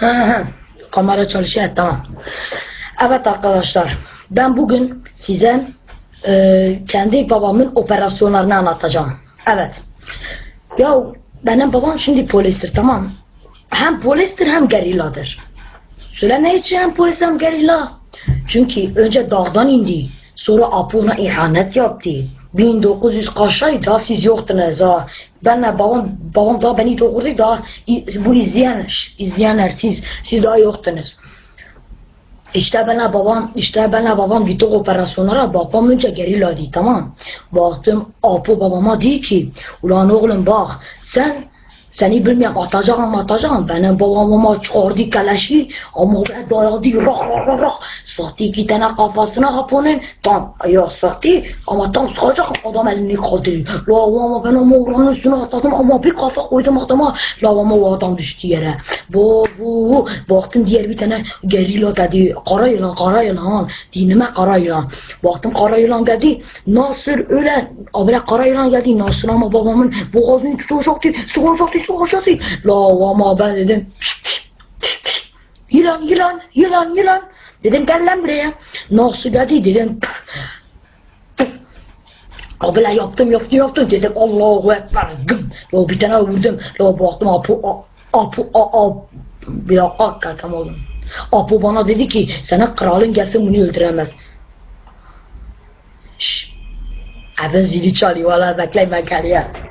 Ha, ha. Kamera çalışıyor tamam. Evet arkadaşlar ben bugün size e, kendi babamın operasyonlarını anlatacağım. Evet. Ya benim babam şimdi polistir tamam. Hem polistir hem gerilladır. Söyle ne için hem polis hem gerilla? Çünkü önce dağdan indi. Sonra Apo'na ihanet yaptı. 1900 kaçtaydı siz yoktunuz ha. Benle babam, babam daha beni doğurdu da bu izleyen, izleyenler siz, siz daha yoktunuz. İşte benle babam, işte benle babam gitti operasyonlara, babam önce geriladı tamam. Baktım Apo babama dedi ki, ulan oğlum bak sen seni bilmiyorum atacağım atacağım. Benim babam ama çıkardı keleşi ama ben dayadı rak rak rak rak. Sattı iki tane kafasına kapanın. Tam ya sattı ama tam sıkacak adam elini kaldırıyor. La ama ben ama oranın üstüne atladım ama bir kafa koydum adama. La ama o adam düştü yere. Bu bu baktım diğer bir tane gerilla dedi. Kara yılan kara yılan. Dinime kara yılan. Baktım kara yılan dedi. Nasır öyle. Abla kara yılan geldi. Nasır ama babamın boğazını tutacaktı. Sıkacaktı sıkacaktı. La ama ben dedim. Yılan yılan yılan yılan. Dedim gel lan buraya. Nasıl geldi dedim. Abla yaptım yaptım yaptım dedim Allahu Ekber gım. Ya bir tane vurdum. Ya baktım apu apu apu bir dakika hakikaten oğlum. Apu bana dedi ki sana kralın gelsin bunu öldüremez. Şşş. Abi zili çalıyor valla bekleyin ben geliyorum.